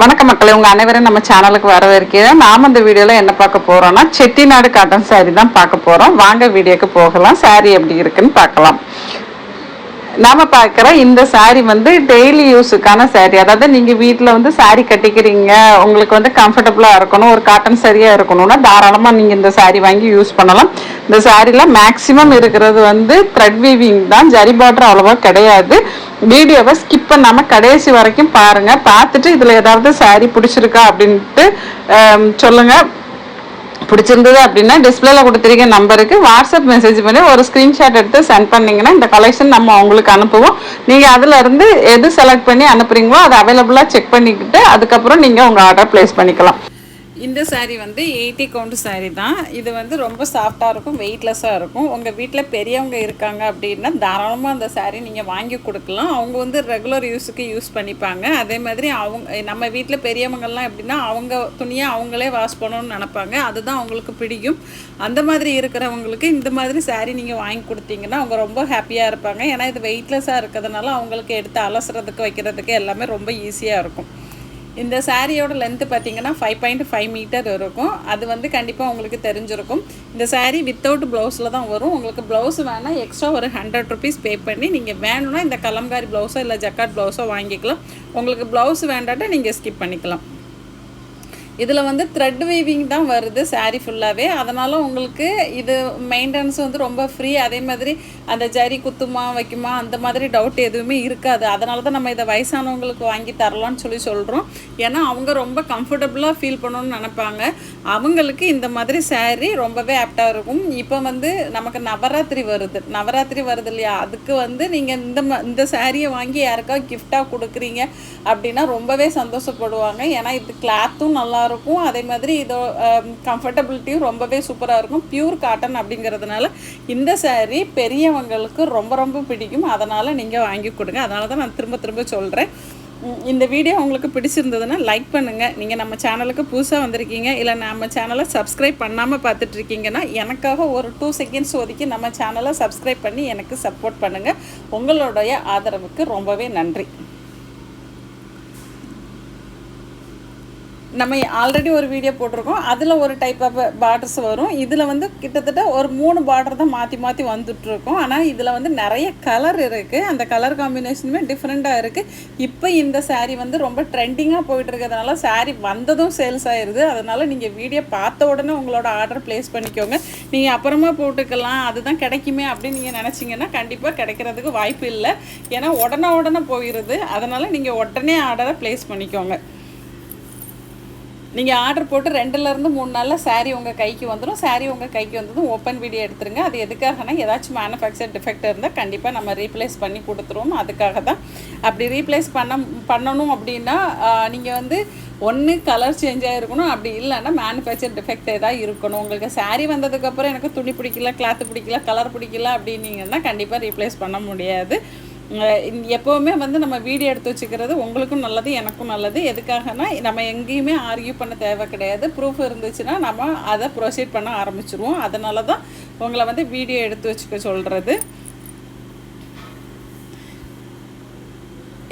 வணக்கம் மக்களை உங்கள் அனைவரும் நம்ம சேனலுக்கு வரவேற்கிறேன். நாம் இந்த வீடியோவில் என்ன பார்க்க போகிறோன்னா செட்டிநாடு காட்டன் saree தான் பார்க்க போகிறோம் வாங்க வீடியோக்கு போகலாம். Saree எப்படி இருக்குன்னு பார்க்கலாம். நாம பார்க்குற இந்த saree வந்து டெய்லி யூஸுக்கான saree. அதாவது நீங்க வீட்டில் வந்து saree கட்டிக்கிறீங்க உங்களுக்கு வந்து கம்ஃபர்டபுளா இருக்கணும் ஒரு காட்டன் சரியா இருக்கணும்னா தாராளமா நீங்க இந்த saree வாங்கி யூஸ் பண்ணலாம். இந்த சாரில மேக்ஸிமம் இருக்கிறது வந்து த்ரெட் வீவிங் தான். ஜரி பார்டர் அவ்வளவா கிடையாது. வீடியோவை ஸ்கிப் பண்ணாம கடைசி வரைக்கும் பாருங்க. பார்த்துட்டு இதுல ஏதாவது saree பிடிச்சிருக்கா அப்படின்ட்டு சொல்லுங்கள் சொல்லுங்க. பிடிச்சிருந்தது அப்படின்னா டிஸ்பிளேல கொடுத்துருக்க நம்பருக்கு வாட்ஸ்அப் மெசேஜ் பண்ணி ஒரு ஸ்க்ரீன்ஷாட் எடுத்து சென்ட் பண்ணீங்கன்னா இந்த கலெக்ஷன் நம்ம உங்களுக்கு அனுப்புவோம். நீங்கள் அதுல இருந்து எது செலக்ட் பண்ணி அனுப்புறீங்களோ அது அவைலபிளாக செக் பண்ணிக்கிட்டு அதுக்கப்புறம் நீங்கள் உங்கள் ஆர்டர் ப்ளேஸ் பண்ணிக்கலாம். இந்த சாரீ வந்து எயிட்டி கவுண்ட் சாரீ தான். இது வந்து ரொம்ப சாஃப்டாக இருக்கும் வெயிட்லெஸ்ஸாக இருக்கும். உங்கள் வீட்டில் பெரியவங்க இருக்காங்க அப்படின்னா தாராளமாக அந்த சாரீ நீங்கள் வாங்கி கொடுக்கலாம். அவங்க வந்து ரெகுலர் யூஸுக்கு யூஸ் பண்ணிப்பாங்க. அதே மாதிரி அவங்க நம்ம வீட்டில் பெரியவங்கள்லாம் எப்படின்னா அவங்க துணியை அவங்களே வாஷ் பண்ணணும்னு நினைப்பாங்க. அதுதான் அவங்களுக்கு பிடிக்கும். அந்த மாதிரி இருக்கிறவங்களுக்கு இந்த மாதிரி சாரீ நீங்கள் வாங்கி கொடுத்தீங்கன்னா அவங்க ரொம்ப ஹாப்பியாக இருப்பாங்க. ஏன்னா இது வெயிட்லெஸ்ஸாக இருக்கிறதுனால அவங்களுக்கு எடுத்து அலசுறதுக்கு வைக்கிறதுக்கு எல்லாமே ரொம்ப ஈஸியாக இருக்கும். இந்த சாரியோட லென்த்து பார்த்தீங்கன்னா ஃபைவ் பாயிண்ட் ஃபைவ் மீட்டர் இருக்கும். அது வந்து கண்டிப்பாக உங்களுக்கு தெரிஞ்சிருக்கும். இந்த சாரீ வித்தவுட் ப்ளவுஸில் தான் வரும். உங்களுக்கு ப்ளவுஸ் வேணால் எக்ஸ்ட்ரா ஒரு ஹண்ட்ரட் ருபீஸ் பே பண்ணி நீங்கள் வேணும்னா இந்த கலம்காரி ப்ளவுஸோ இல்லை ஜக்காட் ப்ளவுஸோ வாங்கிக்கலாம். உங்களுக்கு ப்ளவுஸ் வேண்டாட்டா நீங்கள் ஸ்கிப் பண்ணிக்கலாம். இதில் வந்து த்ரெட் வீவிங் தான் வருது சாரீ ஃபுல்லாகவே அதனால் உங்களுக்கு இது மெயின்டெனன்ஸ் வந்து ரொம்ப ஃப்ரீ அதே மாதிரி அந்த ஜரி குத்துமா வைக்குமா அந்த மாதிரி டவுட் எதுவுமே இருக்காது. அதனால தான் நம்ம இதை வயசானவங்களுக்கு வாங்கி தரலாம்னு சொல்லி சொல்கிறோம் ஏன்னா அவங்க ரொம்ப கம்ஃபர்டபுளாக ஃபீல் பண்ணணும்னு நினைப்பாங்க. அவங்களுக்கு இந்த மாதிரி சாரீ ரொம்பவே ஆப்டாக இருக்கும். இப்போ வந்து நமக்கு நவராத்திரி வருது. நவராத்திரி வருது இல்லையா? அதுக்கு வந்து நீங்கள் இந்த ம இந்த சாரியை வாங்கி யாருக்காவது கிஃப்டாக கொடுக்குறீங்க அப்படின்னா ரொம்பவே சந்தோஷப்படுவாங்க. ஏன்னா இது கிளாத்தும் நல்லா இருக்கும் அதே மாதிரி இதோ கம்ஃபர்டபிலிட்டியும் ரொம்பவே சூப்பராக இருக்கும். பியூர் காட்டன் அப்படிங்கிறதுனால இந்த சேரீ பெரியவங்களுக்கு ரொம்ப ரொம்ப பிடிக்கும். அதனால் நீங்கள் வாங்கி கொடுங்க. அதனால தான் நான் திரும்ப திரும்ப சொல்கிறேன் இந்த வீடியோ உங்களுக்கு பிடிச்சிருந்ததுன்னா லைக் பண்ணுங்கள் நீங்கள் நம்ம சேனலுக்கு புதுசாக வந்திருக்கீங்க இல்லை நம்ம சேனலை சப்ஸ்கிரைப் பண்ணாமல் பார்த்துட்ருக்கீங்கன்னா எனக்காக ஒரு டூ செகண்ட்ஸ் ஒதுக்கி நம்ம சேனலை சப்ஸ்கிரைப் பண்ணி எனக்கு சப்போர்ட் பண்ணுங்கள் உங்களுடைய ஆதரவுக்கு ரொம்பவே நன்றி. நம்ம ஆல்ரெடி ஒரு வீடியோ போட்டிருக்கோம். அதில் ஒரு டைப் ஆஃப் பார்டர்ஸ் வரும். இதில் வந்து கிட்டத்தட்ட ஒரு மூணு பார்டர் தான் மாற்றி மாற்றி வந்துட்டுருக்கோம். ஆனால் இதில் வந்து நிறைய கலர் இருக்குது அந்த கலர் காம்பினேஷனுமே டிஃப்ரெண்ட்டாக இருக்குது இப்போ இந்த சாரீ வந்து ரொம்ப ட்ரெண்டிங்காக போயிட்டு இருக்கிறதுனால saree வந்ததும் சேல்ஸ் ஆயிடுது அதனால் நீங்கள் வீடியோ பார்த்த உடனே உங்களோட ஆர்டர் ப்ளேஸ் பண்ணிக்கோங்க. நீங்கள் அப்புறமா போட்டுக்கலாம். அதுதான் கிடைக்குமே அப்படின்னு நீங்கள் நினச்சிங்கன்னா கண்டிப்பாக கிடைக்கிறதுக்கு வாய்ப்பு இல்லை. ஏன்னா உடனே உடனே போயிடுது அதனால் நீங்கள் உடனே ஆர்டரை ப்ளேஸ் பண்ணிக்கோங்க. நீங்கள் ஆர்டர் போட்டு ரெண்டுலேருந்து மூணு நாளில் saree உங்கள் கைக்கு வந்துடும் சாரீ உங்கள் கைக்கு வந்ததும் ஓப்பன் வீடியோ எடுத்துருங்க. அது எதுக்காகனா ஏதாச்சும் மேனுஃபேக்சர் டிஃபெக்ட் இருந்தால் கண்டிப்பாக நம்ம ரீப்ளேஸ் பண்ணி கொடுத்துருவோம். அதுக்காக தான் அப்படி ரீப்ளேஸ் பண்ண பண்ணணும் அப்படின்னா நீங்கள் வந்து ஒன்று கலர் சேஞ்ச் ஆகிருக்கணும் அப்படி இல்லைன்னா மேனுஃபேக்சர் டிஃபெக்ட் ஏதாவது இருக்கணும். உங்களுக்கு saree வந்ததுக்கப்புறம் எனக்கு துணி பிடிக்கல கிளாத்து பிடிக்கல கலர் பிடிக்கல அப்படின்னீங்கன்னா கண்டிப்பாக ரீப்ளேஸ் பண்ண முடியாது. எப்போவுமே வந்து நம்ம வீடியோ எடுத்து வச்சுக்கிறது உங்களுக்கும் நல்லது எனக்கும் நல்லது. எதுக்காகனா நம்ம எங்கேயுமே ஆர்கியூ பண்ண தேவை கிடையாது. ப்ரூஃப் இருந்துச்சுன்னா நம்ம அதை ப்ரொசீட் பண்ண ஆரம்பிச்சிருவோம். அதனால தான் உங்களை வந்து வீடியோ எடுத்து வச்சுக்க சொல்கிறது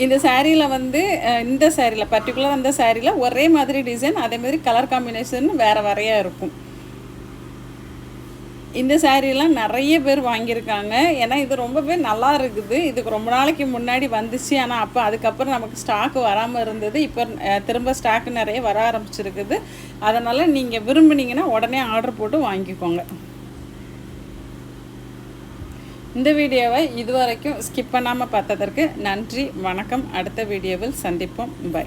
இந்த சேரீயில் வந்து இந்த சேரீயில் பர்டிகுலர் அந்த சேரீயில் ஒரே மாதிரி டிசைன் அதே மாதிரி கலர் காம்பினேஷன் வேறு வேறையாக இருக்கும். இந்த சாரீலாம் நிறைய பேர் வாங்கியிருக்காங்க. ஏன்னா இது ரொம்பவே நல்லா இருக்குது. இதுக்கு ரொம்ப நாளைக்கு முன்னாடி வந்துச்சு. ஆனால் அப்போ அதுக்கப்புறம் நமக்கு ஸ்டாக்கு வராமல் இருந்தது. இப்போ திரும்ப ஸ்டாக்கு நிறைய வர ஆரம்பிச்சிருக்குது. அதனால் நீங்கள் விரும்புனீங்கன்னா உடனே ஆர்டர் போட்டு வாங்கிக்கோங்க. இந்த வீடியோவை இதுவரைக்கும் ஸ்கிப் பண்ணாமல் பார்த்ததற்கு நன்றி. வணக்கம். அடுத்த வீடியோவில் சந்திப்போம். பை